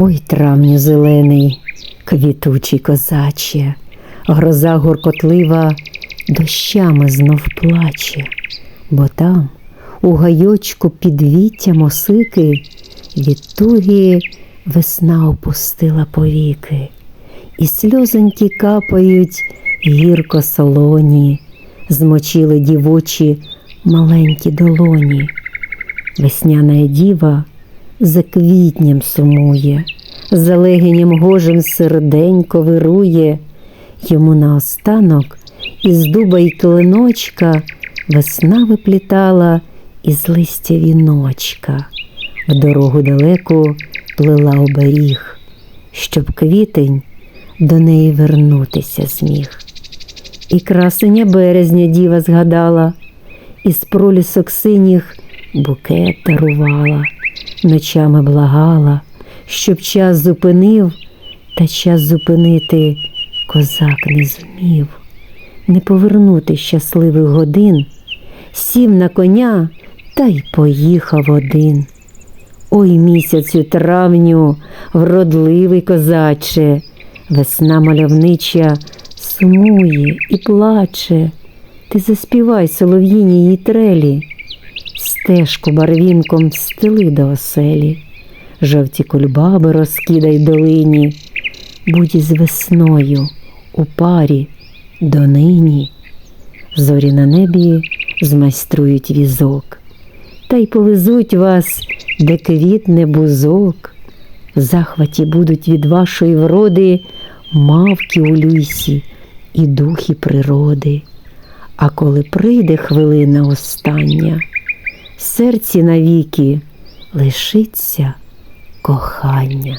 Ой, травню зелений, квітучий козаче, гроза гуркотлива дощами знов плаче, бо там, у гайочку під віттям осики, від туги весна опустила повіки, і сльозоньки капають гірко солоні, змочили дівочі маленькі долоні. Весняна діва за квітням сумує, за легенем гожим серденько вирує, йому наостанок із дуба й клиночка весна виплітала із листя віночка, в дорогу далеку плила оберіг, щоб квітень до неї вернутися зміг. І красення березня діва згадала, із пролісок синіх букет дарувала, ночами благала, щоб час зупинив, та час зупинити козак не зумів, не повернути щасливих годин, сів на коня та й поїхав один. Ой місяцю травню, вродливий козаче, весна мальовнича сумує і плаче. Ти заспівай солов'їній трелі, стежку барвінком стели до оселі, жовті кульбаби розкидай долині, будь із весною у парі донині. Зорі на небі змайструють візок, та й повезуть вас, де квітне бузок. В захваті будуть від вашої вроди мавки у лісі і духи природи. А коли прийде хвилина остання, серці навіки лишиться кохання.